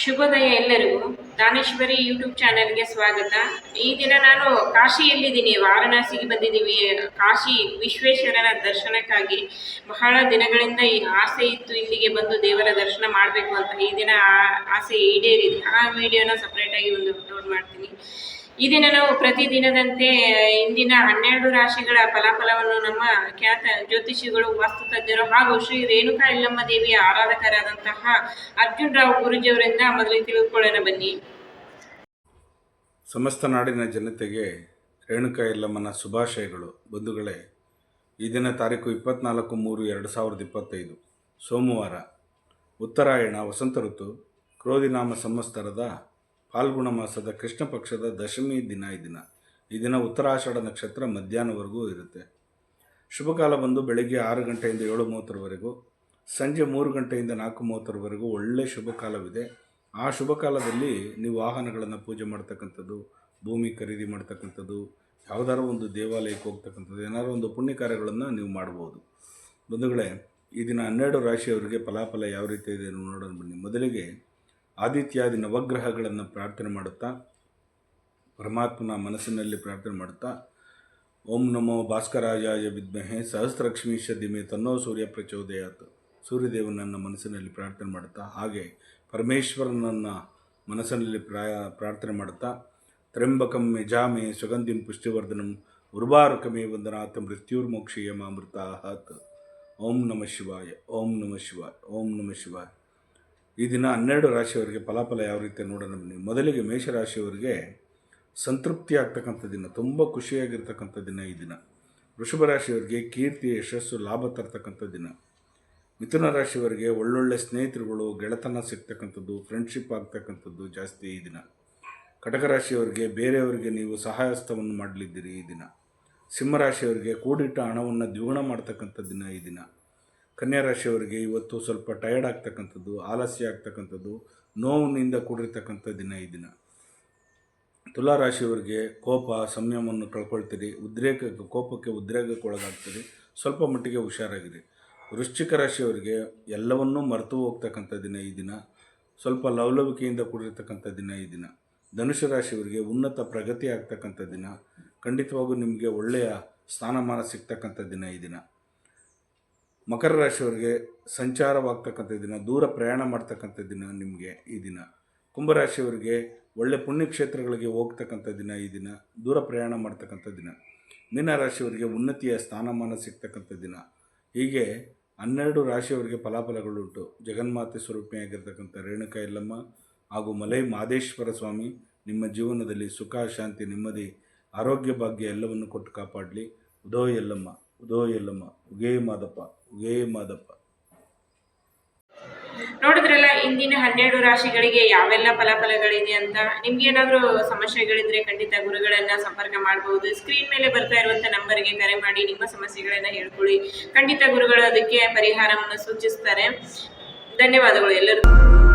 ಶುಭೋದಯ ಎಲ್ಲರಿಗೂ. ದಾನೇಶ್ವರಿ ಯೂಟ್ಯೂಬ್ ಚಾನೆಲ್ಗೆ ಸ್ವಾಗತ. ಈ ದಿನ ನಾನು ಕಾಶಿಯಲ್ಲಿದ್ದೀನಿ. ವಾರಣಾಸಿಗೆ ಬಂದಿದ್ದೀವಿ. ಕಾಶಿ ವಿಶ್ವೇಶ್ವರನ ದರ್ಶನಕ್ಕಾಗಿ ಬಹಳ ದಿನಗಳಿಂದ ಈ ಆಸೆ ಇತ್ತು ಇಲ್ಲಿಗೆ ಬಂದು ದೇವರ ದರ್ಶನ ಮಾಡಬೇಕು ಅಂತ. ಈ ದಿನ ಆಸೆ ಈಡೇರಿದೆ. ಆ ವಿಡಿಯೋನ ಸಪ್ರೇಟಾಗಿ ಒಂದು ಅಪ್ಲೋಡ್ ಮಾಡ್ತೀನಿ. ಈ ದಿನ ನಾವು ಪ್ರತಿದಿನದಂತೆ ಇಂದಿನ ಹನ್ನೆರಡು ರಾಶಿಗಳ ಫಲಾಫಲವನ್ನು ನಮ್ಮ ಖ್ಯಾತ ಜ್ಯೋತಿಷಿಗಳು ವಾಸ್ತು ತಜ್ಞರು ಹಾಗೂ ಶ್ರೀ ರೇಣುಕಾ ಎಲ್ಲಮ್ಮ ದೇವಿಯ ಆರಾಧಕರಾದಂತಹ ಅರ್ಜುನ್ ರಾವ್ ಗುರುಜಿಯವರಿಂದ ಮೊದಲಿಗೆ ತಿಳಿದುಕೊಳ್ಳೋಣ ಬನ್ನಿ. ಸಮಸ್ತ ನಾಡಿನ ಜನತೆಗೆ ರೇಣುಕಾ ಎಲ್ಲಮ್ಮನ ಶುಭಾಶಯಗಳು. ಬಂಧುಗಳೇ, ಈ ದಿನ ತಾರೀಕು ಇಪ್ಪತ್ನಾಲ್ಕು ಮೂರು ಎರಡು ಸಾವಿರದ ಇಪ್ಪತ್ತೈದು, ಸೋಮವಾರ. ಉತ್ತರಾಯಣ, ವಸಂತ ಋತು, ಕ್ರೋಧಿನಾಮ ಸಂವತ್ಸರದ ಫಾಲ್ಗುಣ ಮಾಸದ ಕೃಷ್ಣ ಪಕ್ಷದ ದಶಮಿ ದಿನ ಈ ದಿನ. ಈ ದಿನ ಉತ್ತರಾಷಾಢ ನಕ್ಷತ್ರ ಮಧ್ಯಾಹ್ನವರೆಗೂ ಇರುತ್ತೆ. ಶುಭಕಾಲ ಬಂದು ಬೆಳಗ್ಗೆ ಆರು ಗಂಟೆಯಿಂದ ಏಳು ಮೂವತ್ತರವರೆಗೂ, ಸಂಜೆ ಮೂರು ಗಂಟೆಯಿಂದ ನಾಲ್ಕು ಮೂವತ್ತರವರೆಗೂ ಒಳ್ಳೆಯ ಶುಭ ಕಾಲವಿದೆ. ಆ ಶುಭ ಕಾಲದಲ್ಲಿ ನೀವು ವಾಹನಗಳನ್ನು ಪೂಜೆ ಮಾಡ್ತಕ್ಕಂಥದ್ದು, ಭೂಮಿ ಖರೀದಿ ಮಾಡ್ತಕ್ಕಂಥದ್ದು ಯಾವುದಾದ್ರು ಒಂದು ದೇವಾಲಯಕ್ಕೆ ಹೋಗ್ತಕ್ಕಂಥದ್ದು, ಏನಾದ್ರು ಒಂದು ಪುಣ್ಯ ಕಾರ್ಯಗಳನ್ನು ನೀವು ಮಾಡ್ಬೋದು. ಬಂಧುಗಳೇ, ಈ ದಿನ ಹನ್ನೆರಡು ರಾಶಿಯವರಿಗೆ ಫಲಾಫಲ ಯಾವ ರೀತಿ ಇದೆ ನೋಡೋಣ ಬನ್ನಿ. ಮೊದಲಿಗೆ ಆದಿತ್ಯಾದಿ ನವಗ್ರಹಗಳನ್ನು ಪ್ರಾರ್ಥನೆ ಮಾಡುತ್ತಾ, ಪರಮಾತ್ಮನ ಮನಸ್ಸಿನಲ್ಲಿ ಪ್ರಾರ್ಥನೆ ಮಾಡುತ್ತಾ, ಓಂ ನಮೋ ಭಾಸ್ಕರಾಜಾಯ ವಿದ್ಮಹೆ ಸಹಸ್ರಲಕ್ಷ್ಮೀಶ ದಿಮೆ ತನ್ನೋ ಸೂರ್ಯ ಪ್ರಚೋದಯಾತ್. ಸೂರ್ಯದೇವನನ್ನು ಮನಸ್ಸಿನಲ್ಲಿ ಪ್ರಾರ್ಥನೆ ಮಾಡುತ್ತಾ, ಹಾಗೆ ಪರಮೇಶ್ವರನನ್ನು ಮನಸ್ಸಿನಲ್ಲಿ ಪ್ರಾಯ, ಪ್ರಾರ್ಥನೆ ಮಾಡುತ್ತಾ ತ್ರ್ಯಂಬಕಂ ಯಜಾಮೆ ಸುಗಂಧಿಂ ಪುಷ್ಟಿವರ್ಧನಂ ಉರ್ವಾರುಕಮೇ ವಂದನಾಥ ಮೃತ್ಯುರ್ಮೋಕ್ಷೀಯ ಮಾಮೃತಾಹತ್ ಓಂ ನಮಃ ಶಿವಾಯ, ಓಂ ನಮಃ ಶಿವಾಯ, ಓಂ ನಮಃ ಶಿವಾಯ. ಈ ದಿನ ಹನ್ನೆರಡು ರಾಶಿಯವರಿಗೆ ಫಲಾಫಲ ಯಾವ ರೀತಿ ನೋಡೋಣ ಬನ್ನಿ. ಮೊದಲಿಗೆ ಮೇಷರಾಶಿಯವರಿಗೆ ಸಂತೃಪ್ತಿ ಆಗ್ತಕ್ಕಂಥ ದಿನ, ತುಂಬ ಖುಷಿಯಾಗಿರ್ತಕ್ಕಂಥ ದಿನ ಈ ದಿನ. ವೃಷಭ ರಾಶಿಯವರಿಗೆ ಕೀರ್ತಿ, ಯಶಸ್ಸು, ಲಾಭ ತರ್ತಕ್ಕಂಥ ದಿನ. ಮಿಥುನ ರಾಶಿಯವರಿಗೆ ಒಳ್ಳೊಳ್ಳೆ ಸ್ನೇಹಿತರುಗಳು, ಗೆಳೆತನ ಸಿಗ್ತಕ್ಕಂಥದ್ದು ಫ್ರೆಂಡ್ಶಿಪ್ ಆಗ್ತಕ್ಕಂಥದ್ದು ಜಾಸ್ತಿ ಈ ದಿನ. ಕಟಕ ರಾಶಿಯವರಿಗೆ ಬೇರೆಯವರಿಗೆ ನೀವು ಸಹಾಯಸ್ಥವನ್ನು ಮಾಡಲಿದ್ದೀರಿ ಈ ದಿನ. ಸಿಂಹರಾಶಿಯವರಿಗೆ ಕೂಡಿಟ್ಟ ಹಣವನ್ನು ದ್ವಿಗುಣ ಮಾಡ್ತಕ್ಕಂಥ ದಿನ ಈ ದಿನ. ಕನ್ಯಾ ರಾಶಿಯವರಿಗೆ ಇವತ್ತು ಸ್ವಲ್ಪ ಟಯರ್ಡ್ ಆಗ್ತಕ್ಕಂಥದ್ದು, ಆಲಸ್ಯ ಆಗ್ತಕ್ಕಂಥದ್ದು, ನೋವಿನಿಂದ ಕೂಡಿರ್ತಕ್ಕಂಥ ದಿನ ಈ ದಿನ. ತುಲಾ ರಾಶಿಯವರಿಗೆ ಕೋಪ, ಸಂಯಮವನ್ನು ಕಳ್ಕೊಳ್ತೀರಿ, ಉದ್ರೇಕ, ಕೋಪಕ್ಕೆ ಉದ್ರೇಕಕ್ಕೊಳಗಾಗ್ತೀರಿ, ಸ್ವಲ್ಪ ಮಟ್ಟಿಗೆ ಹುಷಾರಾಗಿರಿ. ವೃಶ್ಚಿಕ ರಾಶಿಯವರಿಗೆ ಎಲ್ಲವನ್ನೂ ಮರೆತು ಹೋಗ್ತಕ್ಕಂಥ ದಿನ ಈ ದಿನ, ಸ್ವಲ್ಪ ಲವಲವಿಕೆಯಿಂದ ಕೂಡಿರ್ತಕ್ಕಂಥ ದಿನ ಈ ದಿನ. ಧನುಷು ರಾಶಿಯವರಿಗೆ ಉನ್ನತ ಪ್ರಗತಿ ಆಗ್ತಕ್ಕಂಥ ದಿನ, ಖಂಡಿತವಾಗೂ ನಿಮಗೆ ಒಳ್ಳೆಯ ಸ್ಥಾನಮಾನ ಸಿಗ್ತಕ್ಕಂಥ ದಿನ ಈ ದಿನ. ಮಕರ ರಾಶಿಯವರಿಗೆ ಸಂಚಾರವಾಗ್ತಕ್ಕಂಥ ದಿನ, ದೂರ ಪ್ರಯಾಣ ಮಾಡ್ತಕ್ಕಂಥ ದಿನ ನಿಮಗೆ ಈ ದಿನ. ಕುಂಭರಾಶಿಯವರಿಗೆ ಒಳ್ಳೆ ಪುಣ್ಯಕ್ಷೇತ್ರಗಳಿಗೆ ಹೋಗ್ತಕ್ಕಂಥ ದಿನ ಈ ದಿನ, ದೂರ ಪ್ರಯಾಣ ಮಾಡ್ತಕ್ಕಂಥ ದಿನ. ಮೀನರಾಶಿಯವರಿಗೆ ಉನ್ನತಿಯ ಸ್ಥಾನಮಾನ ಸಿಗ್ತಕ್ಕಂಥ ದಿನ. ಹೀಗೆ ಹನ್ನೆರಡು ರಾಶಿಯವರಿಗೆ ಫಲಾಫಲಗಳುಂಟು. ಜಗನ್ಮಾತೆ ಸ್ವರೂಪಿಯಾಗಿರ್ತಕ್ಕಂಥ ರೇಣುಕಾ ಎಲ್ಲಮ್ಮ ಹಾಗೂ ಮಲೈ ಮಾದೇಶ್ವರ ಸ್ವಾಮಿ ನಿಮ್ಮ ಜೀವನದಲ್ಲಿ ಸುಖ, ಶಾಂತಿ, ನೆಮ್ಮದಿ, ಆರೋಗ್ಯ ಭಾಗ್ಯ ಎಲ್ಲವನ್ನು ಕೊಟ್ಟು ಕಾಪಾಡಲಿ. ಉದೋ ಯಲ್ಲಮ್ಮ. ಉದೋ ಯಲ್ಲಮ್ಮ ಉಗೇ ಮಾದಪ್ಪ ಉಗೇ ಮಾದಪ್ಪ. ನೋಡಿದ್ರಲ್ಲ, ಇಂದಿನ ಹನ್ನೆರಡು ರಾಶಿಗಳಿಗೆ ಯಾವೆಲ್ಲ ಫಲಾಫಲಗಳಿದೆ ಅಂತ? ನಿಮ್ಗೆ ಏನಾದರೂ ಸಮಸ್ಯೆಗಳಿದ್ರೆ ಖಂಡಿತ ಗುರುಗಳನ್ನ ಸಂಪರ್ಕ ಮಾಡಬಹುದು ಸ್ಕ್ರೀನ್ ಮೇಲೆ ಬರ್ತಾ ಇರುವಂತ ನಂಬರ್ಗೆ ಕರೆ ಮಾಡಿ, ನಿಮ್ಮ ಸಮಸ್ಯೆಗಳನ್ನ ಹೇಳ್ಕೊಳ್ಳಿ. ಖಂಡಿತ ಗುರುಗಳು ಅದಕ್ಕೆ ಪರಿಹಾರವನ್ನು ಸೂಚಿಸ್ತಾರೆ. ಧನ್ಯವಾದಗಳು ಎಲ್ಲರಿಗೂ.